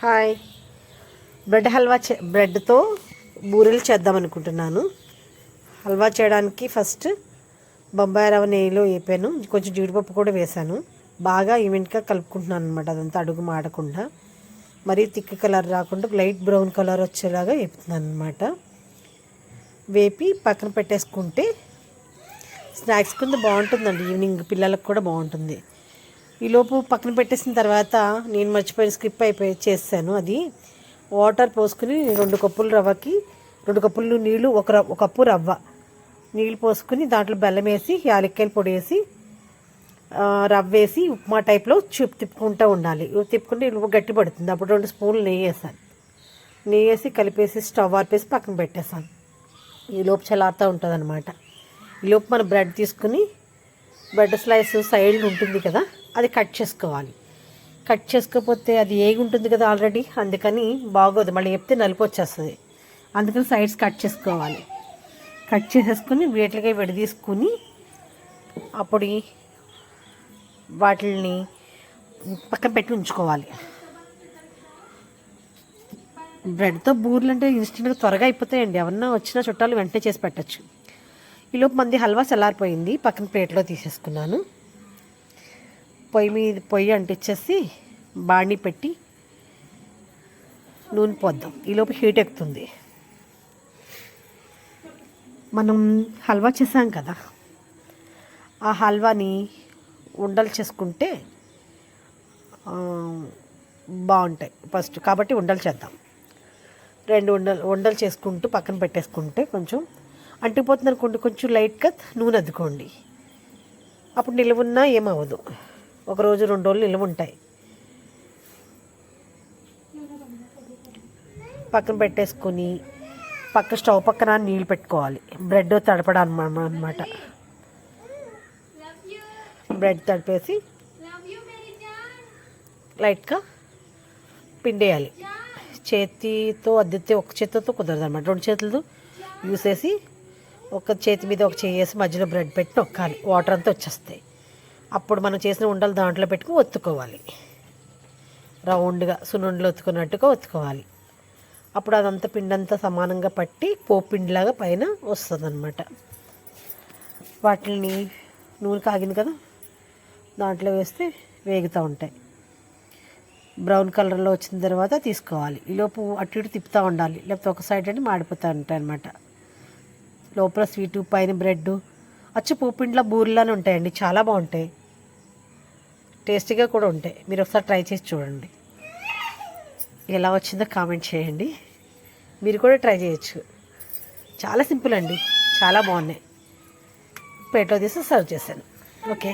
Hi. Bread halwa చే బ్రెడ్తో బూరెలు చేద్దాం అనుకుంటున్నాను హల్వా చేయడానికి ఫస్ట్ బొంబాయి రవ్వ నెయ్యిలో వేపాను. కొంచెం జీడిపప్పు కూడా వేశాను. బాగా ఈవెంట్గా కలుపుకుంటున్నాను అనమాట అదంతా అడుగు మాడకుండా. మరీ థిక్ కలర్ రాకుండా లైట్ బ్రౌన్ కలర్ వచ్చేలాగా వేపుతున్నాను అనమాట వేపి పక్కన పెట్టేసుకుంటే స్నాక్స్ కింద బాగుంటుందండి. ఈవినింగ్ పిల్లలకు కూడా బాగుంటుంది. ఈలోపు పక్కన పెట్టేసిన తర్వాత నేను మర్చిపోయిన స్కిప్ అయిపోయి చేశాను అది. వాటర్ పోసుకుని రెండు కప్పులు రవ్వకి రెండు కప్పులు నీళ్ళు ఒక ఒక కప్పు రవ్వ. నీళ్ళు పోసుకుని దాంట్లో బెల్లం వేసి యాలక్కాయలు పొడి వేసి రవ్వ వేసి ఉప్మా టైప్లో చూపు తిప్పుకుంటూ ఉండాలి. తిప్పుకుంటే ఇల్లు గట్టి పడుతుంది. అప్పుడు రెండు స్పూన్లు నెయ్యి వేసాను నెయ్యి వేసి కలిపేసి స్టవ్ ఆర్పేసి పక్కన పెట్టేసాను ఈ లోపు చల్లారుతూ ఉంటుంది అనమాట ఈ లోపు మనం బ్రెడ్ తీసుకుని బ్రెడ్ స్లైస్ సైడ్ ఉంటుంది కదా అది కట్ చేసుకోవాలి. కట్ చేసుకోకపోతే అది ఏగి ఉంటుంది కదా ఆల్రెడీ. అందుకని బాగోదు. మళ్ళీ చెప్తే నలుపు వచ్చేస్తుంది. అందుకని సైడ్స్ కట్ చేసుకోవాలి. కట్ చేసేసుకుని వీటికి విడదీసుకుని అప్పుడు వాటిని పక్కన పెట్టి ఉంచుకోవాలి. బ్రెడ్తో బూర్లు అంటే ఇన్స్టెంట్గా త్వరగా అయిపోతాయండి. ఎవరన్నా వచ్చిన చుట్టాలు వెంటనే చేసి పెట్టచ్చు. ఈలోపు మంది హల్వా చల్లారిపోయింది. పక్కన ప్లేట్లో తీసేసుకున్నాను. పొయ్యి మీద పొయ్యి అంటించేసి బాణీ పెట్టి నూనె పోద్దాం. ఈలోపు హీట్ ఎక్కుతుంది. మనం హల్వా చేసాం కదా ఆ హల్వాని ఉండలు చేసుకుంటే బాగుంటాయి ఫస్ట్. కాబట్టి ఉండలు చేద్దాం. రెండు ఉండలు ఉండలు చేసుకుంటూ పక్కన పెట్టేసుకుంటే కొంచెం అంటిపోతుంది అనుకోండి కొంచెం లైట్గా నూనె అద్దుకోండి. అప్పుడు నిలువున్నా ఏమవ్వదు. ఒకరోజు రెండు రోజులు నిలువ ఉంటాయి. పక్కన పెట్టేసుకొని పక్క స్టవ్ పక్కన నీళ్ళు పెట్టుకోవాలి. బ్రెడ్ తడపడం అనమాట బ్రెడ్ తడిపేసి లైట్గా పిండేయాలి. చేతితో అద్దెతే ఒక చేతితో కుదరదు అనమాట రెండు చేతులతో యూస్ చేసి ఒక చేతి మీద ఒక చేసి మధ్యలో బ్రెడ్ పెట్టి నొక్కాలి. వాటర్ అంతా వచ్చేస్తాయి. అప్పుడు మనం చేసిన ఉండలు దాంట్లో పెట్టుకుని ఒత్తుకోవాలి. రౌండ్గా సున్నుండలు ఒత్తుకున్నట్టుగా ఒత్తుకోవాలి. అప్పుడు అదంతా పిండంతా సమానంగా పట్టి పోపిండిలాగా పైన వస్తుంది అనమాట వాటిని నూనె కాగింది కదా? దాంట్లో వేస్తే వేగుతూ ఉంటాయి. బ్రౌన్ కలర్లో వచ్చిన తర్వాత తీసుకోవాలి. ఈలోపు అటు ఇటు తిప్పుతూ ఉండాలి. లేకపోతే ఒక సైడ్ అంటే మాడిపోతూ ఉంటాయి అనమాట లోపల స్వీటు పైన బ్రెడ్ అచ్చు పోపిండిలో బూరెలానే ఉంటాయండి. చాలా బాగుంటాయి. టేస్టీగా కూడా ఉంటాయి. మీరు ఒకసారి ట్రై చేసి చూడండి. ఎలా వచ్చిందో కామెంట్ చేయండి. మీరు కూడా ట్రై చేయొచ్చు. చాలా సింపుల్ అండి. చాలా బాగున్నాయి. ప్లేట్లో తీసి సర్వ్ చేశాను. ఓకే.